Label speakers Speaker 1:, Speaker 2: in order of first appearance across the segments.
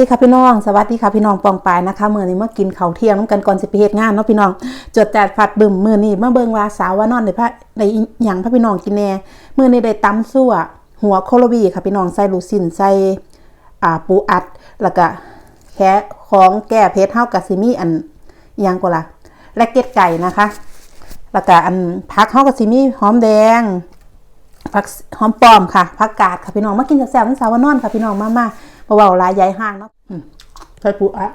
Speaker 1: สวัสดีค่ะพี่น้องสวัสดีค่ะพี่น้องปองปายนะคะเมื้อนี้มากินข้าวเที่ยงน้ำกันก่อนสิไปเฮ็ดงานเนาะพี่น้องจดจัดฝัดบึมมือนี้มาเบิงว่าสาวว่านอนได้พระได้อิหยังพระพี่น้องกินแน่มื้อนี้ได้ตำซั่วหัวโคโลบีค่ะพี่น้องใส่ลูกชิ้นใส่อ่าปูอัด แล้วก็แค่ของแก้เผ็ดเฮากับสิมี่อันยังก็ล่ะแลกเก็ดไก่นะคะ แล้วก็อันผักเฮากับสิมี่หอมแดงผักหอมปลอมค่ะผักกาดค่ะพี่น้องมากินแซ่บๆทั้งสาววานอนค่ะพี่น้องมามา ราะว่าลายใหญ่ห้างเนาะอืมใส่ปูอะ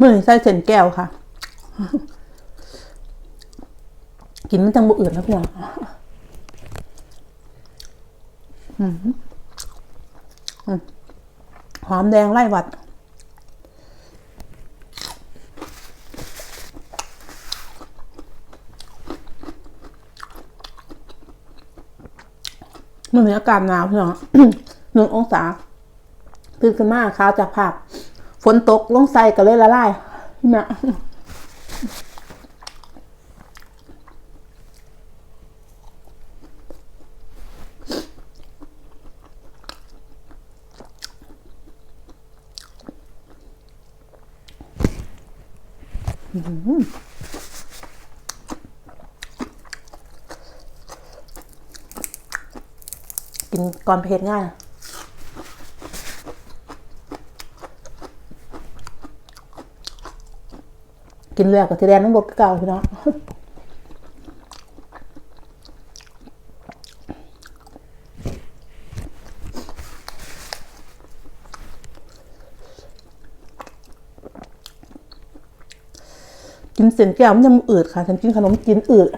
Speaker 1: มือนี้ใส่เส้นแก้วค่ะ กินมันจังบุอื่นแล้วพี่น้องอืมอืมหอมแดงไล่หวัด มันมีอากาศหนาวพี่น้องหนึ่งองศาตื่นขึ้นมาขาวจากผักฝนตกลงใส่ก็เลยละลายพี่แม่ นก่อนไปเพ็ดง่ายกินเลือกกับที่แดนน้ำบกเก่าพี่น้องกินเส้นแก้วมันยังอืดค่ะฉันกินขนมจีนอืด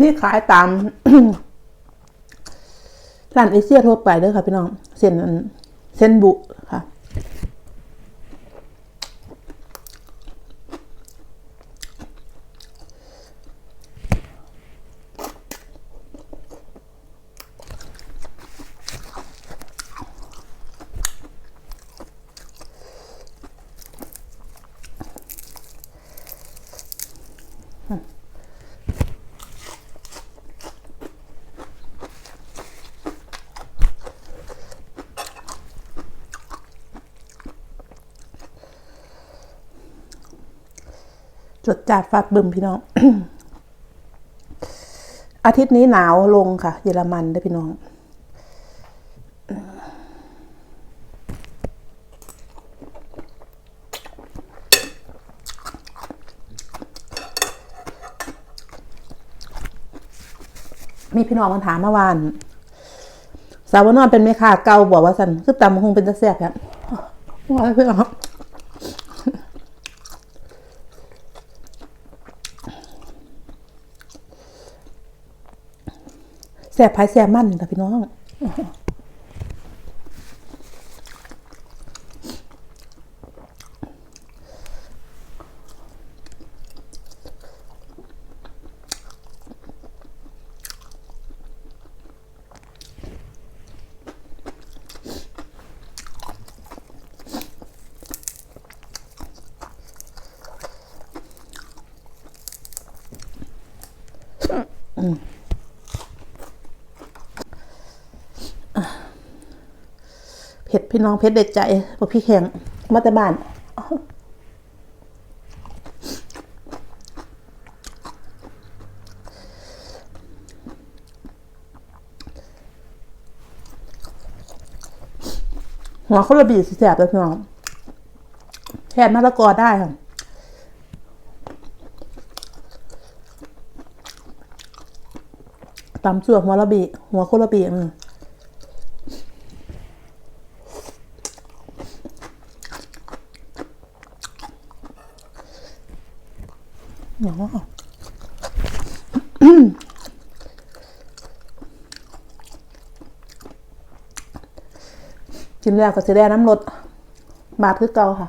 Speaker 1: นี่ขายตามร้านเอเชียทั่วไปเด้อค่ะพี่น้องเส้นเส้นบุค่ะ จดจัดฟาดบึมพี่น้อง อาทิตย์นี้หนาวลงค่ะ เยอรมันได้พี่น้อง มีพี่น้องมาถามเมื่อวาน สาวนอนเป็นแม่ค้าเกาบอกว่าสันคือตำคงเป็นตะเสียบครับว่าให้พี่น้อง สบพายแสบมันค่ะพี่น้อง เผ็ดพี่น้องเผ็ดเด็ดใจบอกพี่แข็งมาแต่บ้านหัวเขาระบีสิแสบเลยพี่น้องแทนมะละกอได้ค่ะตำส่วนหัวระบีหัวโคระบีอืม อย่างว่ากินแล้วก็สิได้น้ำรสบาดคือเก่าค่ะ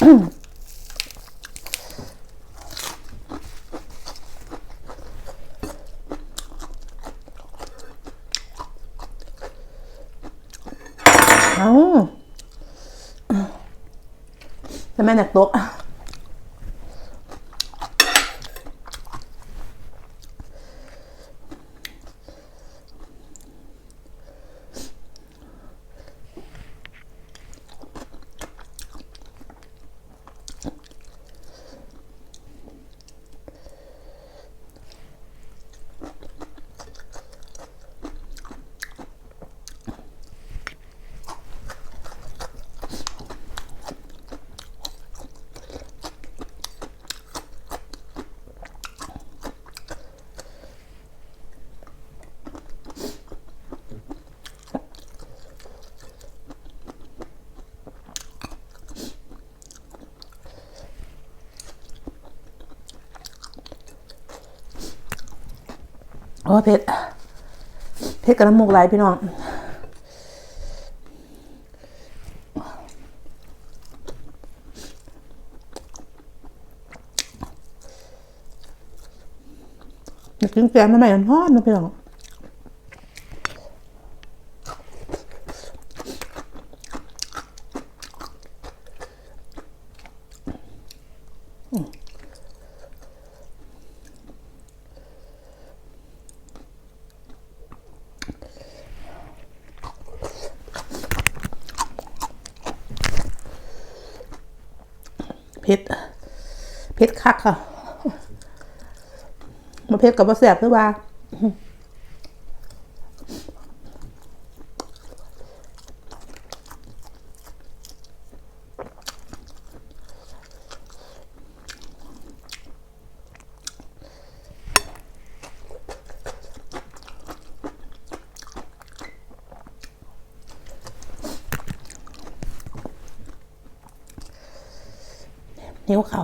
Speaker 1: เอา จะแโอ้ยเผ็ดเผ็ดกระน้ำมูกไหลพี่น้องอยากกินแกงมาใหม่ทอดนะพี่น้อง เผ็ดเผ็ดคักค่ะมาเผ็ดกับมาแสบคือว่า นิ้วเขา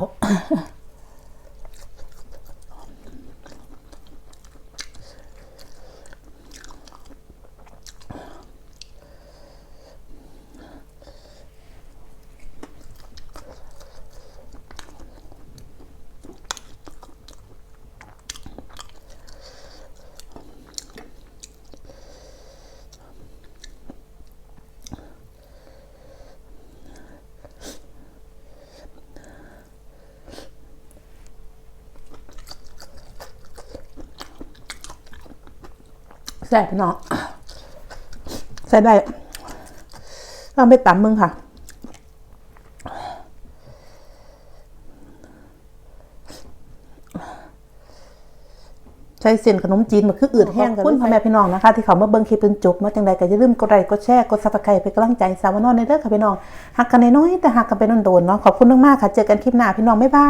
Speaker 1: แซ่บพี่น้องใส่ได้ลองไปตำมึงค่ะใช้เส้นขนมจีนมาคืออืดแห้งกันคุณพ่อแม่พี่น้องนะคะ ที่เขามาเบิ่งคลิปจนจบมาจังใดก็อย่าลืมกดไลค์กดแชร์กดซับสไครต์เป็นกำลังใจสาวนอนในเด้อค่ะพี่น้องหักกันน้อยๆแต่หักกันไปนานๆเนาะขอบคุณมากๆค่ะ เจอกันคลิปหน้าพี่น้อง บ๊ายบาย